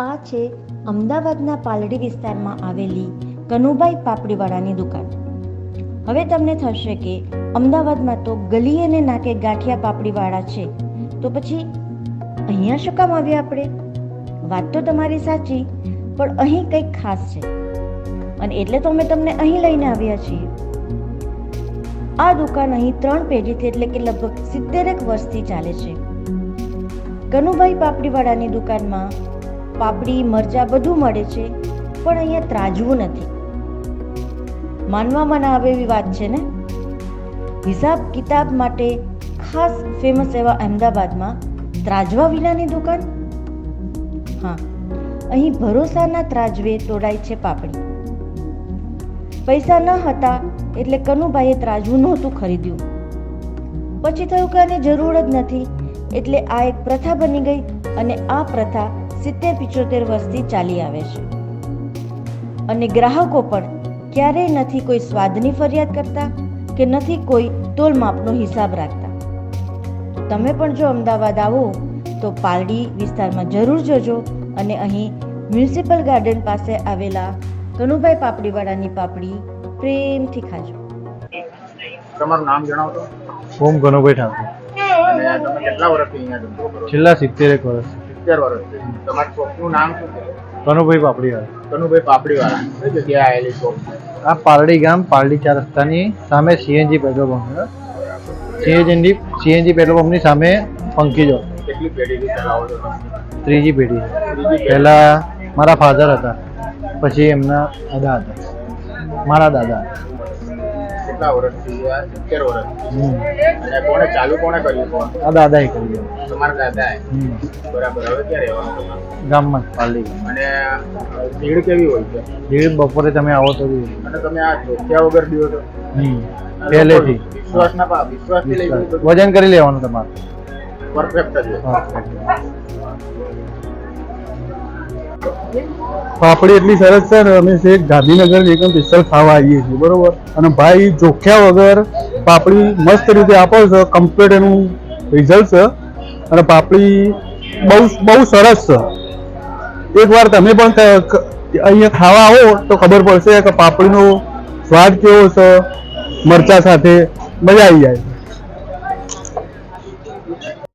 આ છે અમદાવાદના પાલડી વિસ્તારમાં આવેલી કનુભાઈ પાપડીવાળાની દુકાન. હવે તમને થશે કે અમદાવાદમાં તો ગલીએ ને નાકે ગાંઠિયા પાપડીવાળા છે, તો પછી અહીંયા શું કામ આવ્યા આપણે? વાત તો તમારી સાચી, પણ અહીં કંઈક ખાસ છે. અને એટલે તો અમે તમને અહીં લઈને આવ્યા છીએ. આ દુકાન અહીં ત્રણ પેઢીથી એટલે કે લગભગ સિત્તેરેક વર્ષથી ચાલે છે. કનુભાઈ પાપડીવાળાની દુકાનમાં પાપડી, મરચા બધું મળે છે, પણ અહીંયા ત્રાજવું નથી. માનવામાં ના આવે એવી વાત છે ને? હિસાબ કિતાબ માટે ખાસ ફેમસ એવા અમદાવાદમાં ત્રાજવા વિનાની દુકાન? હા, અહીં ભરોસાના ત્રાજવે તોડાય છે પાપડી. પૈસા ન હતા એટલે કનુભાઈએ ત્રાજવું નહોતું ખરીદ્યું. પછી થયું કે આની જરૂર જ નથી, એટલે આ એક પ્રથા બની ગઈ અને આ પ્રથા સિત્તેર પિચોતેર વર્ષથી ચાલી આવે છે. અને ગ્રાહકો પણ ક્યારેય નથી કોઈ સ્વાદની ફરિયાદ કરતા કે નથી કોઈ તોલ માપનો હિસાબ રાખતા. તો તમે પણ જો અમદાવાદ આવો તો પાલડી વિસ્તારમાં જરૂર જજો અને અહીં મ્યુનિસિપલ ગાર્ડન પાસે આવેલા કનુભાઈ પાપડીવાળાની પાપડી પ્રેમથી ખાજો. તમારું નામ જણાવો ઓમ કનુભાઈ ઠાકોર. છેલ્લા સિત્તેર એક વર્ષથી સિત્તેરેક વર્ષ સિત્તેર વર્ષથી તમારા શોપનું નામ શું છે? કનુભાઈ પાપડીવાળા. કનુભાઈ પાપડીવાળા. કઈ જગ્યાએ આવેલી શોપ આ પારડી ગામ પારડી ચાર રસ્તાની સામે CNG petrol pump CNG CNG petrol પંપની સામે પંકી જો. કેટલી પેઢીથી ચલાવો છો ત્રીજી પેઢી. પહેલા મારા ફાધર હતા પછી એમના દાદા હતા. મારા દાદા. કેટલા વર્ષથી? સિત્તેર વર્ષ કોણે ચાલુ કોણે કર્યું? આ દાદાએ કર્યું. તમારા દાદાએ બરાબર હવે ક્યાં રહેવાનું ગામમાં. પાલી અને ભીડ કેવી હોય છે? ભીડ બપોરે તમે આવો તો બી અને તમે આ ચોખ્યા વગર દીવો તો? હમ. પહેલેથી. વિશ્વાસના પા વિશ્વાસથી લઈ વજન કરી લેવાનું તમારે. પરફેક્ટ જ પાપડી એટલી સરસ છે ને અમે શેખ ગાંધીનગર એકદમ સ્પેશિયલ ખાવા આવીએ છીએ બરોબર? અને ભાઈ જોખ્યા વગર પાપડી મસ્ત રીતે આપો છો કમ્પ્લીટ એનું રિઝલ્ટ છે. અને પાપડી બહુ બહુ સરસ છે. એકવાર તમે પણ અહીંયા ખાવા આવો તો ખબર પડશે કે પાપડીનો સ્વાદ કેવો છે, મરચા સાથે મજા આવી જાય.